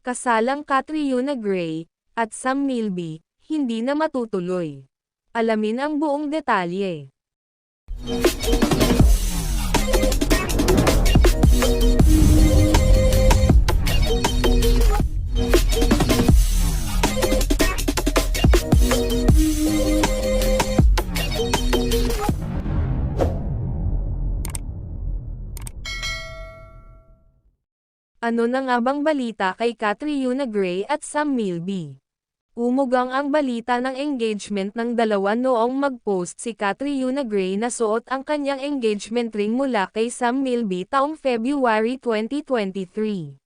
kasalang Catriona Gray, at Sam Milby, hindi na matutuloy. Alamin ang buong detalye. Ano na nga bang balita kay Catriona Gray at Sam Milby? Umugang ang balita ng engagement ng dalawa noong mag-post si Catriona Gray na suot ang kanyang engagement ring mula kay Sam Milby taong February 2023.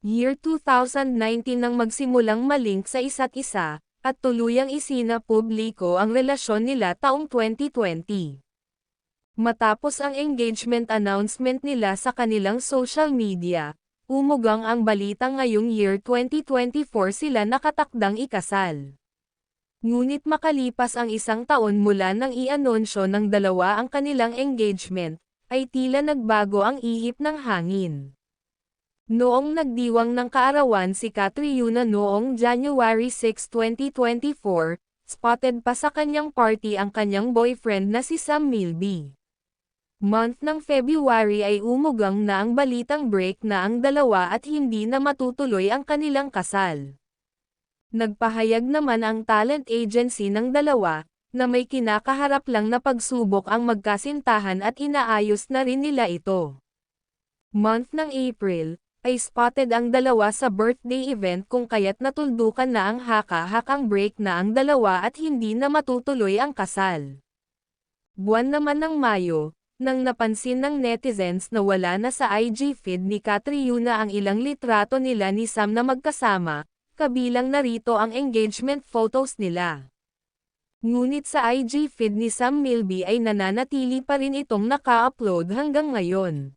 Year 2019 nang magsimulang malink sa isa't isa, at tuluyang isina publiko ang relasyon nila taong 2020. Matapos ang engagement announcement nila sa kanilang social media, umugang ang balita ngayong year 2024 sila nakatakdang ikasal. Ngunit makalipas ang isang taon mula nang i-anunsyo ng dalawa ang kanilang engagement, ay tila nagbago ang ihip ng hangin. Noong nagdiwang ng kaarawan si Catriona noong January 6, 2024, spotted pa sa kanyang party ang kanyang boyfriend na si Sam Milby. Month ng February ay umugang na ang balitang break na ang dalawa at hindi na matutuloy ang kanilang kasal. Nagpahayag naman ang talent agency ng dalawa, na may kinakaharap lang na pagsubok ang magkasintahan at inaayos na rin nila ito. Month ng April, ay spotted ang dalawa sa birthday event kung kaya't natuldukan na ang haka-hakang break na ang dalawa at hindi na matutuloy ang kasal. Buwan naman ng Mayo, nang napansin ng netizens na wala na sa IG feed ni Catriona ang ilang litrato nila ni Sam na magkasama, kabilang narito ang engagement photos nila. Ngunit sa IG feed ni Sam Milby ay nananatili pa rin itong naka-upload hanggang ngayon.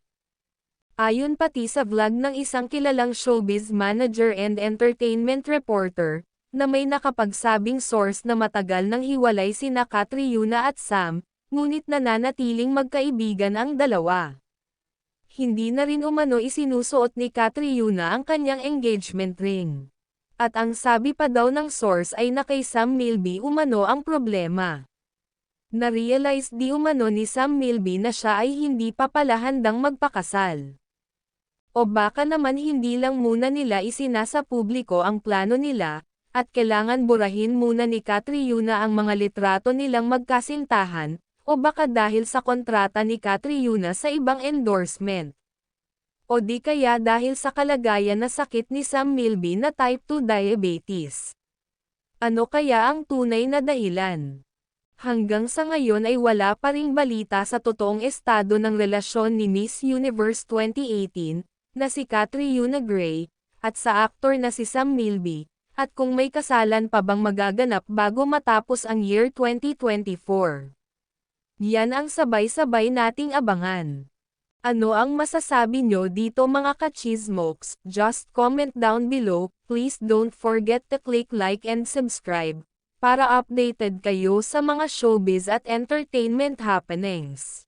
Ayon pati sa vlog ng isang kilalang showbiz manager and entertainment reporter, na may nakapagsabing source na matagal nang hiwalay sina Catriona at Sam, ngunit nananatiling magkaibigan ang dalawa. Hindi na rin umano isinusuot ni Catriona ang kanyang engagement ring. At ang sabi pa daw ng source ay na kay Sam Milby umano ang problema. Na-realize di umano ni Sam Milby na siya ay hindi pa pala handang magpakasal. O baka naman hindi lang muna nila isinasa publiko ang plano nila, at kailangan burahin muna ni Catriona ang mga litrato nilang magkasintahan, o baka dahil sa kontrata ni Catriona sa ibang endorsement. O di kaya dahil sa kalagayan na sakit ni Sam Milby na type 2 diabetes. Ano kaya ang tunay na dahilan? Hanggang sa ngayon ay wala pa ring balita sa totoong estado ng relasyon ni Miss Universe 2018, na si Catriona Gray, at sa aktor na si Sam Milby, at kung may kasalan pa bang magaganap bago matapos ang year 2024. Yan ang sabay-sabay nating abangan. Ano ang masasabi nyo dito mga kachismokes? Just comment down below, please don't forget to click like and subscribe, para updated kayo sa mga showbiz at entertainment happenings.